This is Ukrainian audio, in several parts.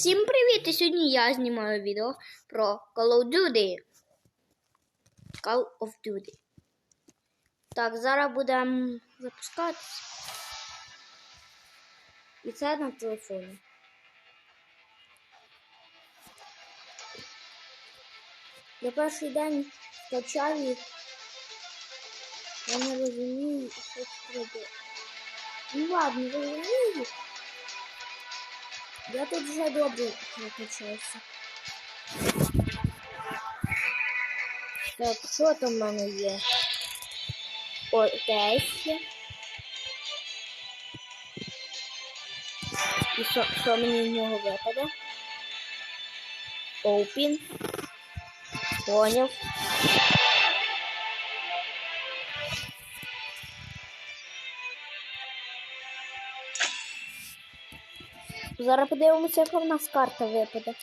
Всім привіт! І сьогодні я знімаю відео про Call of Duty. Call of Duty. Так, зараз будемо запускатися. І це на телефоні. Я перший день скачав їх. Я не розумію, що це робити. Ну ладно, розумію. Я тут вже добре накачався. Так, що там в мене є? Ой, десь є. І що, що мені в нього випаде? Open. Поняв. Зараз подивимося, яка в нас карта випаде.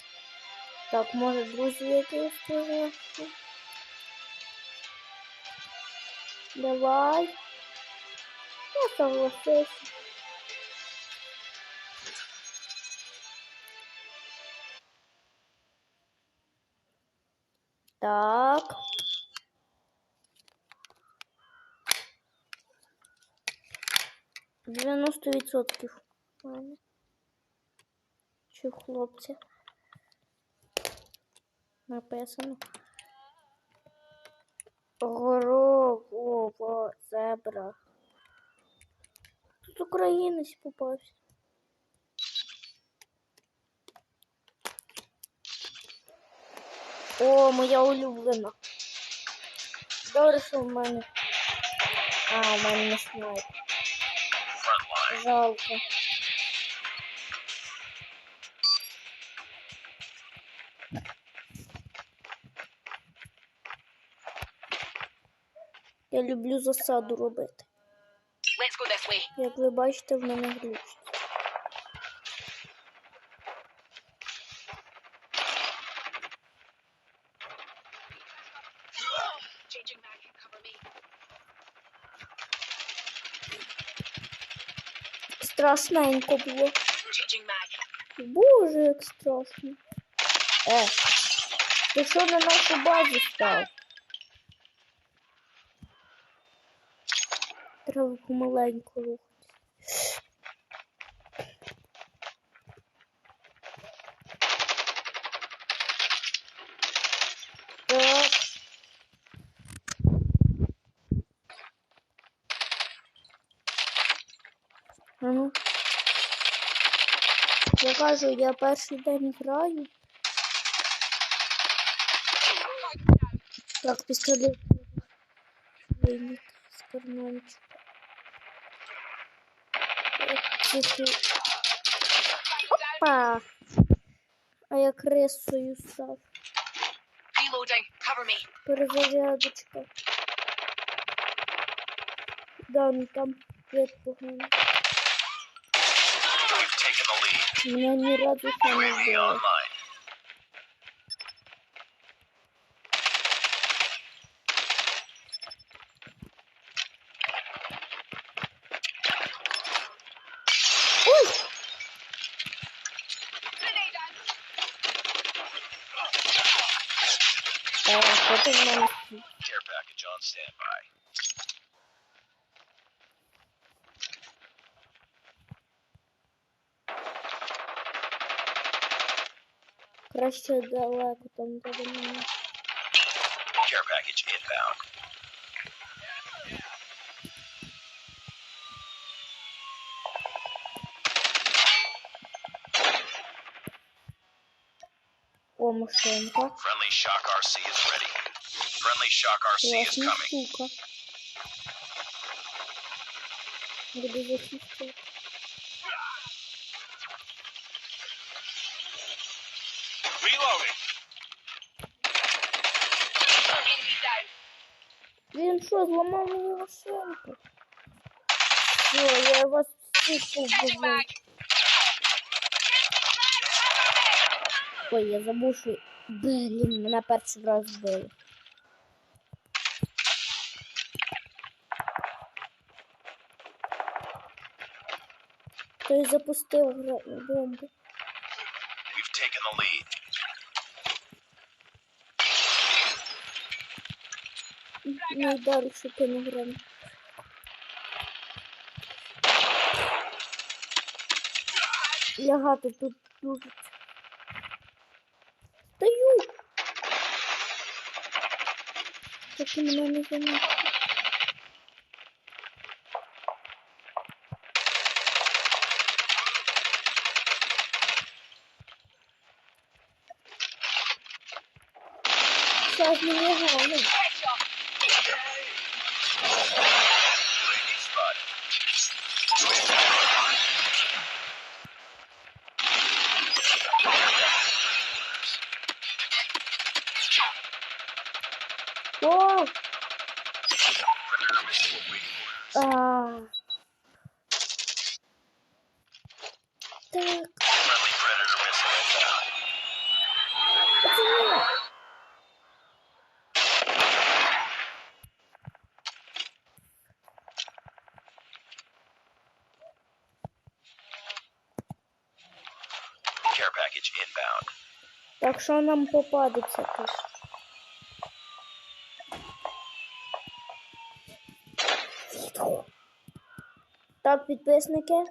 Так, може, друзі, якісь тоже. Давай. Я согласився. Так. Дев'яносто відсотків. Чи хлопці? Написано. Горова зебра. Тут українець попався. О, моя улюблена. Добре, що в мене. А, в мене не снайп. Жалко. Я люблю засаду робити. Let's go this way. Як ви бачите, в мене глючить. Страшненько було. Боже, як страшно. Е, ти що на нашу базу став? Треба помаленьку рухати. Так. Я кажу, я перший день граю. Так, пістолет. Вийняти з карманчика. Тихо. Опа! А я кресую cover. Перезарядочка. Да, ну там свет поганий. Меня не радует, вбило. online. Ой! Е, що ти в мене? Care package on standby. Краще далеко там де до мене. Care package inbound. О, машинка. Friendly Shock RC is ready. Friendly Shock RC is Класна coming. штука. Буду захищати. Reloading. Enemy down. Він що, зламав мені машинку? Все, я вас всіх Changing Ой, я забув, що... Блін, мене перший раз збили. Хтось запустив бомбу. We've taken the lead. Найдальше кінограм. Лягати тут дуже. Так ти мене не замітив. Так що нам попадеться тут? Так, підписники.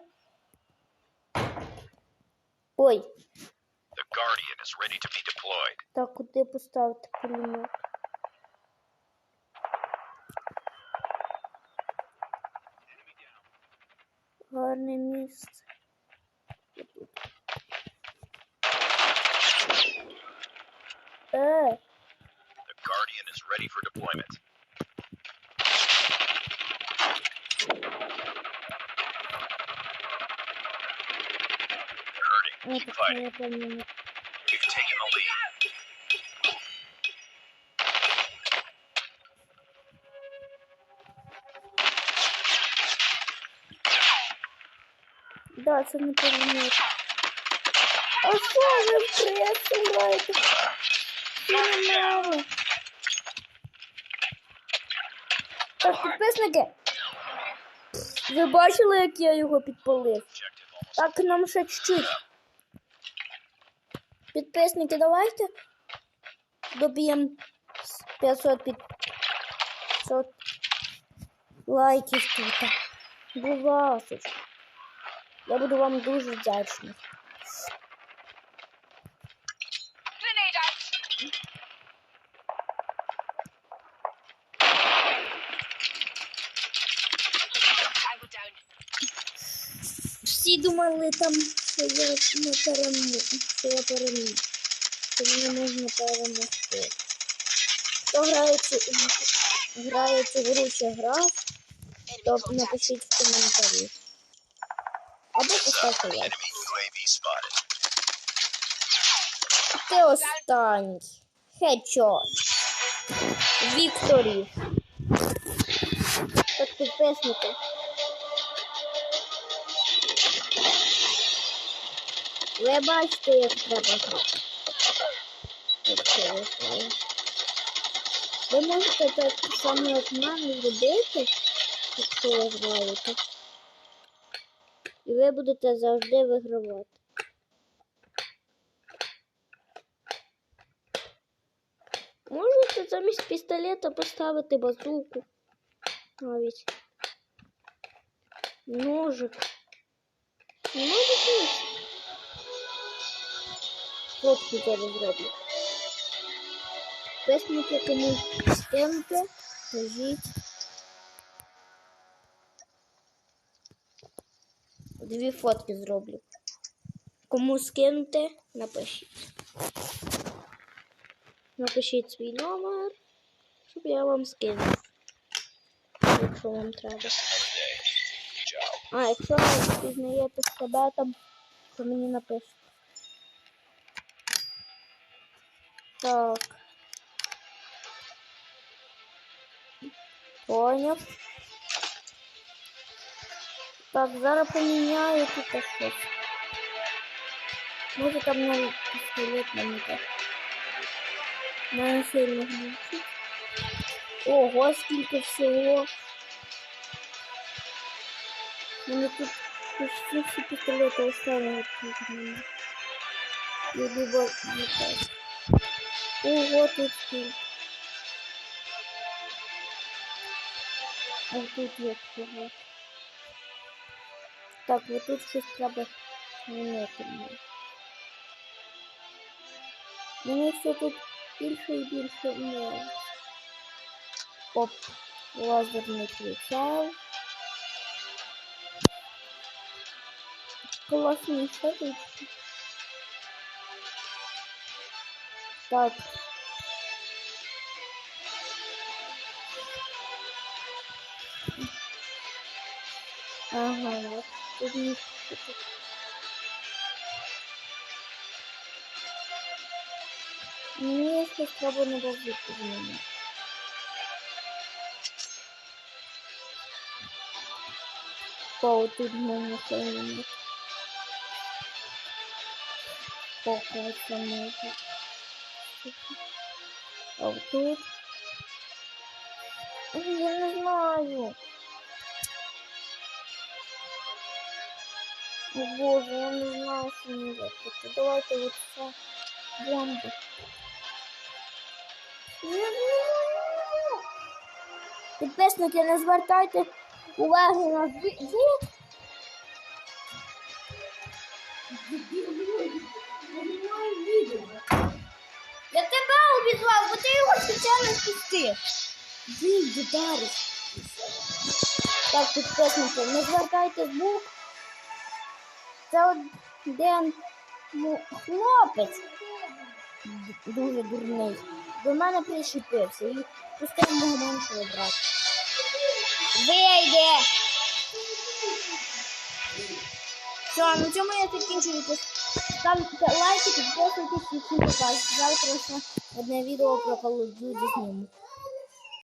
Ой, The Guardian is ready to be deployed. так, куди поставити пулемет? Гарне місце. Е, The Guardian is ready for deployment. They're hurting. о, Keep так fighting. я пам'ятаю. We've taken the lead. Да, це не пулемет. А що ви присилаєте? Нормально. Так, підписники. Ви бачили, як я його підпалив? Так, нам ще чуть-чуть. Підписники, давайте доб'ємо 500 під 500 лайків тут. Будь ласка. Я буду вам дуже вдячний. Всі думали там, що я не перемогу, що я перемогу. Що мене можна перемогти. Хто грає цю, грає цю гру чи грав, то напишіть в коментарі. Або поставте лайк. Ти останній. Хедшот. Вікторі. Так, підписники. Ви бачите, як треба ви можете так само, як мене, зробити, якщо ви граєте. І ви будете завжди вигравати. Можете замість пістолета поставити базуку. Навіть. Ножик. Ножик ні. Фотку зараз зроблю. Песники кому скинути, кажіть. Дві фотки зроблю. Кому скинути, напишіть. Напишіть свій номер, щоб я вам скинув. Якщо вам треба. А, якщо ви впізнаєте себе там, то мені напишіть. Так. Поняв. Так, зараз поміняю тут щось. Може там навіть пістолет мені так. Мене сильно глючить. Ого, скільки всього. Мене тут почти всі пістолети оставили тут в мене. Любо дітей. Ого, тут скільки. А тут є кого. Так, вот тут щось треба змінити. мені. Мені все тут більше і більше не. Оп, лазерний прицел. Класні шарички. Так. Ага, вот тут не Мені щось треба не розвити з ними. О, тут в мене сильно. Поки А тут. Я не знаю. О боже, я не знаю, що мені робити. Давайте от це бомби. Підписники, не звертайте уваги на відео. Я тебе обізвав, бо ти його спеціально спустив. Вийди, Дариш. Так, підписники, не звертайте звук. Це один ну, хлопець дуже дурний. До мене прищепився і пустив мого меншого брата. Вийди! Все, на цьому я закінчую. Ставте лайки, підписуйтесь і всім пока. Завтра ще одне відео про Call of Duty.